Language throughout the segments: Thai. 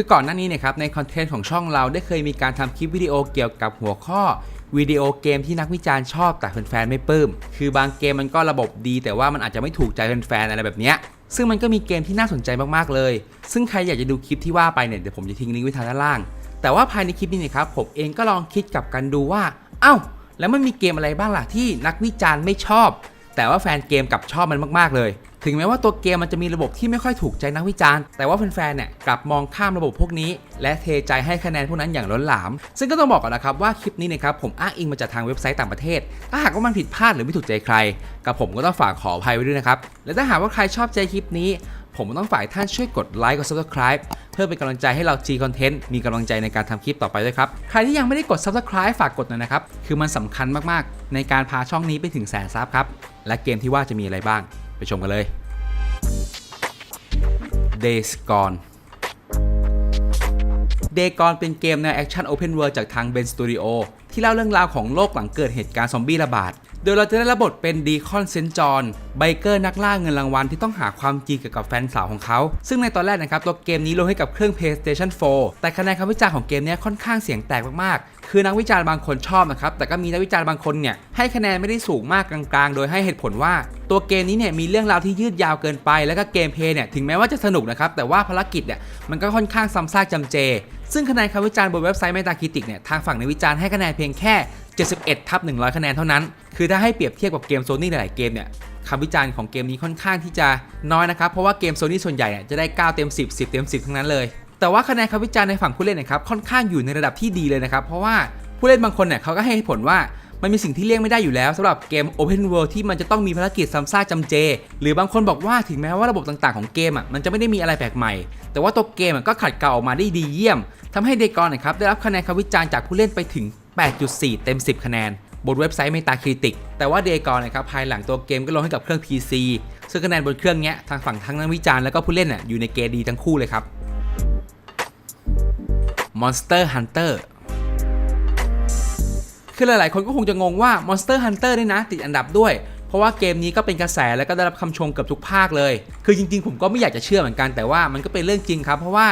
คือก่อนหน้านี้เนะครับในคอนเทนต์ของช่องเราได้เคยมีการทำคลิปวิดีโอเกี่ยวกับหัวข้อวิดีโอเกมที่นักวิจารณ์ชอบแต่แฟนๆไม่ปลื้ม คือบางเกมมันก็ระบบดี แต่ว่ามันอาจจะไม่ถูกใจแฟนๆอะไรแบบเนี้ย ซึ่งมันก็มีเกมที่น่าสนใจมากๆเลย ซึ่งใครอยากจะดูคลิปที่ว่าไปเนี่ยเดี๋ยวผมจะทิ้งลิงก์ไว้ทางด้านล่าง แต่ว่าภายในคลิปนี้นะครับผมเองก็ลองคิดกับกันดูว่า เอ้า แล้วมันมีเกมอะไรบ้างล่ะที่นักวิจารณ์ไม่ชอบ แต่ว่าแฟนเกมกลับชอบมันมากๆเลย ถึงแม้ว่าตัวเกมมันจะมีระบบที่ไม่ค่อยถูกใจนักวิจารณ์ แต่ว่าแฟนๆ เนี่ยกลับมองข้ามระบบพวกนี้ และเทใจให้คะแนนพวกนั้นอย่างล้นหลาม ซึ่งก็ต้องบอกก่อนนะครับว่าคลิปนี้นะครับผมอ้างอิงมาจากทางเว็บไซต์ต่างประเทศ ถ้าหากว่ามันผิดพลาดหรือไม่ถูกใจใคร กับผมก็ต้องฝากขออภัยไว้ด้วยนะครับ และถ้าหากว่าใครชอบใจคลิปนี้ ผมต้องฝากท่านช่วยกดไลค์กด subscribe เพื่อเป็นกำลังใจให้เรา G Content มีกำลังใจในการทำคลิปต่อไปด้วยครับ ใครที่ยังไม่ได้กด subscribe ฝากกดหน่อยนะครับ คือมันสำคัญมากๆ ในการพาช่องนี้ไปถึงแสนซับครับ และเกมที่ว่าจะมีอะไรบ้าง ไปชมกันเลย Days Gone เดกอนเป็นเกมแนวแอคชั่นโอเพนเวิลด์จากทาง Ben Studio ที่เล่าเรื่องราวของโลกหลังเกิดเหตุการณ์ซอมบี้ระบาด ดยเราจะได้รับบทเป็นดีคอนเซนจอนไบเกอร์นักล่าเงินรางวัลที่ต้องหาความจริงเกี่ยวกับแฟนสาวของเขา ซึ่งในตอนแรกนะครับตัวเกมนี้ลงให้กับเครื่อง PlayStation 4 แต่คะแนนคำวิจารณ์ของเกมนี้ค่อนข้างเสียงแตกมากๆ คือนักวิจารณ์บางคนชอบนะครับ แต่ก็มีนักวิจารณ์บางคนเนี่ยให้คะแนนไม่ได้สูงมากกลางๆ โดยให้เหตุผลว่า ตัวเกมนี้เนี่ยมีเรื่องราวที่ยืดยาวเกินไป แล้วก็เกมเพลย์เนี่ยถึงแม้ว่าจะสนุกนะครับแต่ว่าภารกิจเนี่ยมันก็ค่อนข้างซ้ำซากจำเจ ซึ่งคะแนนคำวิจารณ์บนเว็บไซต์ Metacritic เนี่ยทางฝั่งในกวิจารณ์ให้คะแนนเพียงแค่ 71ทับ100 คะแนนเท่านั้น คือถ้าให้เปรียบเทียบกับเกมโซนี่หลาย ๆ เกมเนี่ยคำวิจารณ์ของเกมนี้ค่อนข้างที่จะน้อยนะครับ เพราะว่าเกมโซนี่ส่วนใหญ่จะได้ 9 เต็ม 10 10 เต็ม 10 ทั้งนั้นเลย แต่ว่าคะแนนคำวิจารณ์ในฝั่งผู้เล่นนะครับค่อนข้างอยู่ในระดับที่ดีเลยนะครับ เพราะว่าผู้เล่นบางคนเนี่ยเขาก็ให้ผลว่ามันมีสิ่งที่เลี่ยงไม่ได้อยู่แล้วสำหรับเกม Open World ที่มันจะต้องมีภารกิจซ้ำซากจำเจ หรือบางคนบอกว่าถึงแม้ว่าระบบต่างๆของเกมอะมันจะไม่ได้มีอะไรแปลกใหม่ แต่ว่าตัวเกมก็ขัดเกลาออกมาได้ดีเยี่ยมทำให้เดกอนนะครับได้รับคะแนนคำวิจารณ์จากผู้เล่นไปถึง 8.4 เต็ม 10 คะแนน บนเว็บไซต์ Metacritic แต่ว่าเดกอนนะครับภายหลังตัวเกมก็ลงให้กับเครื่อง PC ซึ่งคะแนนบนเครื่องเนี้ยทางฝั่งทั้งนักวิจารณ์แล้วก็ผู้เล่นอะอยู่ในเกณฑ์ดีทั้งคู่เลยครับ Monster Hunter คือหลาย ๆ คนก็คงจะงงว่า Monster Hunter เนี่ยนะติดอันดับด้วย เพราะว่าเกมนี้ก็เป็นกระแสแล้วก็ได้รับคำชมเกือบทุกภาคเลย คือจริง ๆ ผมก็ไม่อยากจะเชื่อเหมือนกันแต่ว่ามันก็เป็นเรื่องจริงครับ เพราะว่า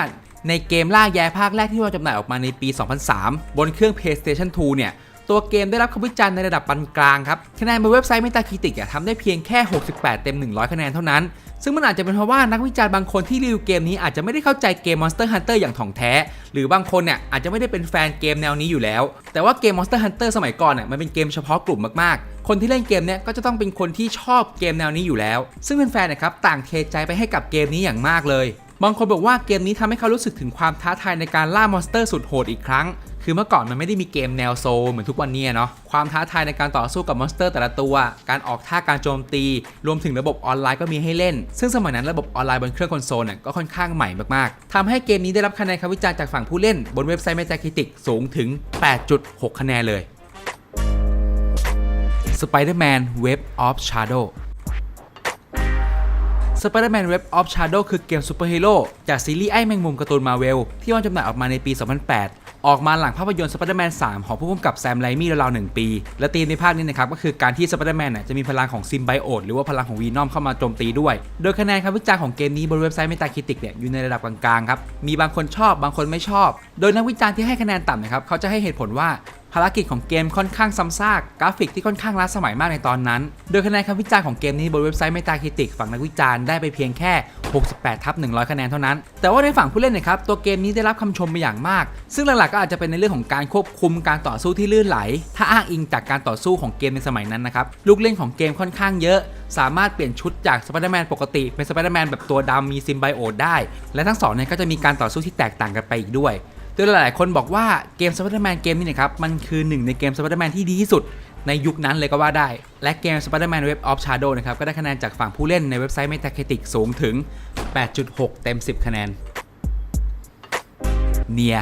ในเกมล่าแย้ภาคแรกที่วางจำหน่ายออกมาในปี 2003 บนเครื่อง PlayStation 2 เนี่ย ตัวเกมได้รับคำวิจารณ์ในระดับปานกลางครับ คะแนนบนเว็บไซต์ Metacritic ทำได้เพียงแค่ 68 เต็ม 100 คะแนนเท่านั้น ซึ่งมันอาจจะเป็นเพราะว่านักวิจารณ์บางคนที่รีวิวเกมนี้อาจจะไม่ได้เข้าใจเกม Monster Hunter อย่างถ่องแท้ หรือบางคนเนี่ยอาจจะไม่ได้เป็นแฟนเกมแนวนี้อยู่แล้ว แต่ว่าเกม Monster Hunter สมัยก่อนน่ะมันเป็นเกมเฉพาะกลุ่มมากๆคนที่เล่นเกมเนี่ยก็จะต้องเป็นคนที่ชอบเกมแนวนี้อยู่แล้ว ซึ่งแฟนๆนะครับต่างเทใจไปให้กับเกมนี้อย่างมากเลย บางคนบอกว่าเกมนี้ทำให้เขารู้สึกถึงความท้าทายในการล่ามอนสเตอร์สุดโหดอีกครั้ง คือเมื่อก่อนมันไม่ได้มีเกมแนวโซลเหมือนทุกวันนี้เนาะ ความท้าทายในการต่อสู้กับมอนสเตอร์แต่ละตัว การออกท่าการโจมตี รวมถึงระบบออนไลน์ก็มีให้เล่น ซึ่งสมัยนั้นระบบออนไลน์บนเครื่องคอนโซลเนี่ยก็ค่อนข้างใหม่มากๆทำให้เกมนี้ได้รับคะแนนคำวิจารณ์จากฝั่งผู้เล่น บนเว็บไซต์ Metacritic สูงถึง 8.6 คะแนนเลย Spider-Man Web of Shadow Spider-Man Web of Shadow คือเกมซูเปอร์ฮีโร่จากซีรีส์ไอ้แมงมุมการ์ตูนมาเวลที่วางจำหน่ายออกมาในปี 2008 ออกมาหลังภาพยนตร์ Spider-Man 3 ของผู้กำกับแซมไรมี่ราวๆ1ปี และธีมในภาคนี้นะครับก็คือการที่ Spider-Man น่ะจะมีพลังของซิมไบโอตหรือว่าพลังของวีนอมเข้ามาโจมตีด้วย โดยคะแนนคำวิจารณ์ของเกมนี้บนเว็บไซต์ Metacritic เนี่ยอยู่ในระดับกลางๆครับมีบางคนชอบบางคนไม่ชอบ โดยนักวิจารณ์ที่ให้คะแนนต่ำนะครับเขาจะให้เหตุผลว่า ภารกิจของเกมค่อนข้างซ้ำซากกราฟิกที่ค่อนข้างล้าสมัยมากในตอนนั้น โดยคะแนนคำวิจารณ์ของเกมนี้บนเว็บไซต์ Metacritic ฝั่งนักวิจารณ์ได้ไปเพียงแค่ 68ทับ100 คะแนนเท่านั้น แต่ว่าในฝั่งผู้เล่นนะครับตัวเกมนี้ได้รับคำชมมาอย่างมาก ซึ่งหลักๆก็อาจจะเป็นในเรื่องของการควบคุมการต่อสู้ที่ลื่นไหล ถ้าอ้างอิงจากการต่อสู้ของเกมในสมัยนั้นนะครับลูกเล่นของเกมค่อนข้างเยอะสามารถเปลี่ยนชุดจากสไปเดอร์แมนปกติเป็นสไปเดอร์แมนแบบตัวดำมีซิมไบโอตได้ และทั้งสองเนี่ยก็จะมีการต่อสู้ที่แตกต่างกันไปอีกด้วย โดยหลายๆคนบอกว่าเกม Spider-Man เกมนี้นะครับ มันคือหนึ่งในเกม Spider-Man ที่ดีที่สุดในยุคนั้นเลยก็ว่าได้ และเกม Spider-Man Web of Shadow นะครับ ก็ได้คะแนนจากฝั่งผู้เล่นในเว็บไซต์ Metacritic สูงถึง 8.6 เต็ม 10 คะแนน เนีย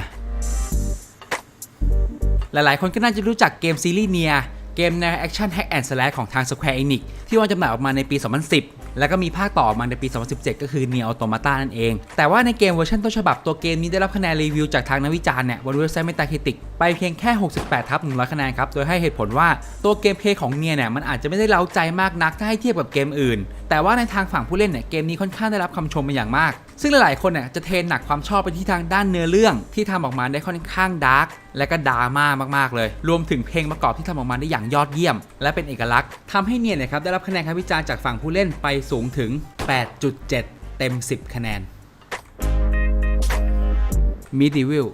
หลายๆ คนก็น่าจะรู้จักเกมซีรีส์เนียเกมแนวแอคชั่นแฮกแอนด์สแลชของทาง Square Enix ที่วางจำหน่ายออกมาในปี 2010 แล้วก็มีภาคต่อมาในปี 2017 ก็คือ Nier Automata นั่นเอง แต่ว่าในเกมเวอร์ชันต้นฉบับตัวเกมนี้ได้รับคะแนนรีวิวจากทางนักวิจารณ์เนี่ยบนเว็บไซต์ Metacritic ไปเพียงแค่ 68 ทับ 100 คะแนนครับ โดยให้เหตุผลว่าตัวเกมเพลย์ของเนียเนี่ยมันอาจจะไม่ได้เล้าใจมากนักถ้าให้เทียบกับเกมอื่น แต่ว่าในทางฝั่งผู้เล่นเนี่ยเกมนี้ค่อนข้างได้รับคำชมมาอย่างมากซึ่งหลายๆคนเนี่ยจะเทนหนักความชอบไปที่ทางด้านเนื้อเรื่องที่ทำออกมาได้ค่อนข้างดาร์กและก็ดราม่ามากๆเลย รวมถึงเพลงประกอบที่ทำออกมาได้อย่างยอดเยี่ยม และเป็นเอกลักษณ์ทำให้เนียนะครับได้รับคะแนนคำวิจารณ์จากฝั่งผู้เล่นไปสูงถึง 8.7 เต็ม 10 คะแนน Medieval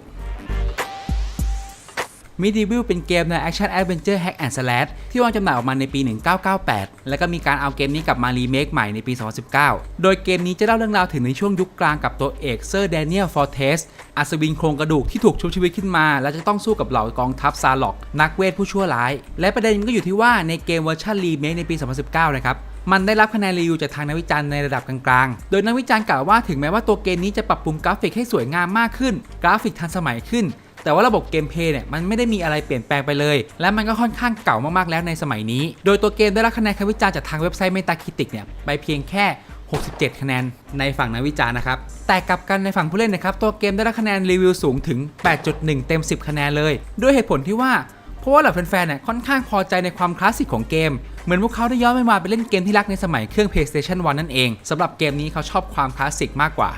Medieval เป็นเกมใน Action Adventure Hack and Slash ที่วางจำหน่ายออกมาในปี 1998 แล้วก็มีการเอาเกมนี้กลับมารีเมคใหม่ในปี 2019 โดยเกมนี้จะเล่าเรื่องราวถึงในช่วงยุคกลางกับตัวเอกเซอร์แดเนียลฟอร์เทสอัศวินโครงกระดูกที่ถูกชุบชีวิตขึ้นมา และจะต้องสู้กับเหล่ากองทัพซาล็อก นักเวทผู้ชั่วร้าย และประเด็นมันก็อยู่ที่ว่าในเกมเวอร์ชันรีเมคในปี 2019 นะครับมันได้รับคะแนนรีวิวจากทางนักวิจารณ์ในระดับกลางๆ โดยนักวิจารณ์กล่าวว่าถึงแม้ว่าตัวเกมนี้จะปรับปรุงกราฟิกให้สวยงามมากขึ้น กราฟิกทันสมัยขึ้น แต่ว่าระบบเกมเพย์เนี่ยมันไม่ได้มีอะไรเปลี่ยนแปลงไปเลย และมันก็ค่อนข้างเก่ามากๆแล้วในสมัยนี้ โดยตัวเกมได้รับคะแนนคำวิจารณ์จากทางเว็บไซต์ Metacritic เนี่ยไปเพียงแค่ 67 คะแนนในฝั่งนักวิจารณ์นะครับ แต่กลับกันในฝั่งผู้เล่นนะครับ ตัวเกมได้รับคะแนนรีวิวสูงถึง 8.1 เต็ม 10 คะแนนเลย ด้วยเหตุผลที่ว่าเพราะว่าเหล่าแฟนๆเนี่ยค่อนข้างพอใจในความคลาสสิกของเกม เหมือนพวกเขาได้ย้อนไปมาไปเล่นเกมที่รักในสมัยเครื่อง PlayStation 1 นั่นเองสำหรับเกมนี้เขาชอบความคลาสสิกมากกว่า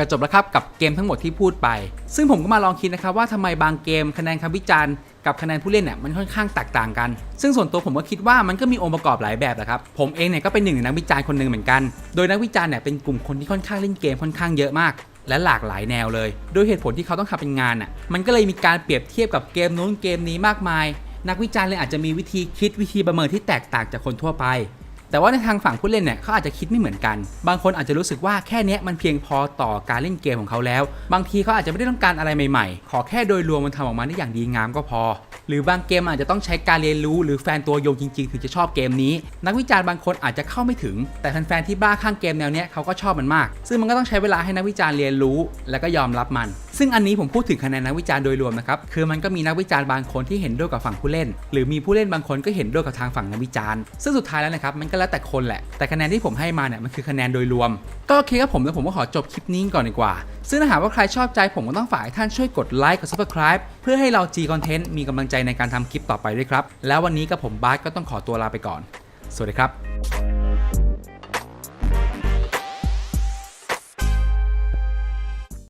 ก็จบแล้วครับกับเกมทั้งหมดที่พูดไป ซึ่งผมก็มาลองคิดนะครับว่าทำไมบางเกมคะแนนคำวิจารณ์กับคะแนนผู้เล่นเนี่ยมันค่อนข้างแตกต่างกัน ซึ่งส่วนตัวผมก็คิดว่ามันก็มีองค์ประกอบหลายแบบแหละครับ ผมเองเนี่ยก็เป็นหนึ่งในนักวิจารณ์คนหนึ่งเหมือนกัน โดยนักวิจารณ์เนี่ยเป็นกลุ่มคนที่ค่อนข้างเล่นเกมค่อนข้างเยอะมาก และหลากหลายแนวเลย โดยเหตุผลที่เขาต้องทำเป็นงานอะ มันก็เลยมีการเปรียบเทียบกับเกมนู้นเกมนี้มากมาย นักวิจารณ์เลยอาจจะมีวิธีคิดวิธีประเมินที่แตกต่างจากคนทั่วไป แต่ว่าในทางฝั่งผู้เล่นเนี่ยเขาอาจจะคิดไม่เหมือนกัน บางคนอาจจะรู้สึกว่าแค่นี้มันเพียงพอต่อการเล่นเกมของเขาแล้ว บางทีเขาอาจจะไม่ได้ต้องการอะไรใหม่ๆ ขอแค่โดยรวมมันทำออกมาได้อย่างดีงามก็พอ หรือบางเกมอาจจะต้องใช้การเรียนรู้หรือแฟนตัวยงจริงๆ ถึงจะชอบเกมนี้ นักวิจารณ์บางคนอาจจะเข้าไม่ถึง แต่แฟนๆที่บ้าข้างเกมแนวเนี้ยเขาก็ชอบมันมาก ซึ่งมันก็ต้องใช้เวลาให้นักวิจารณ์เรียนรู้ แล้วก็ยอมรับมัน ซึ่งอันนี้ผมพูดถึงคะแนนนักวิจารณ์โดยรวมนะครับคือมันก็มีนักวิจารณ์บางคนที่เห็นด้วยกับฝั่งผู้เล่น หรือมีผู้เล่นบางคนก็เห็นด้วยกับทางฝั่งนักวิจารณ์ซึ่งสุดท้ายแล้วนะครับมันก็แล้วแต่คนแหละแต่คะแนนที่ผมให้มาเนี่ยมันคือคะแนนโดยรวม ก็โอเคครับผมแล้วผมก็ขอจบคลิปนี้ก่อนดีกว่า ซึ่งถ้าหากว่าใครชอบใจผมก็ต้องฝากให้ท่านช่วยกดไลค์กด subscribe เพื่อให้เรา G Content มีกำลังใจในการทำคลิปต่อไปด้วยครับ แล้ววันนี้กับผมบาสก็ต้องขอตัวลาไปก่อน สวัสดีครับ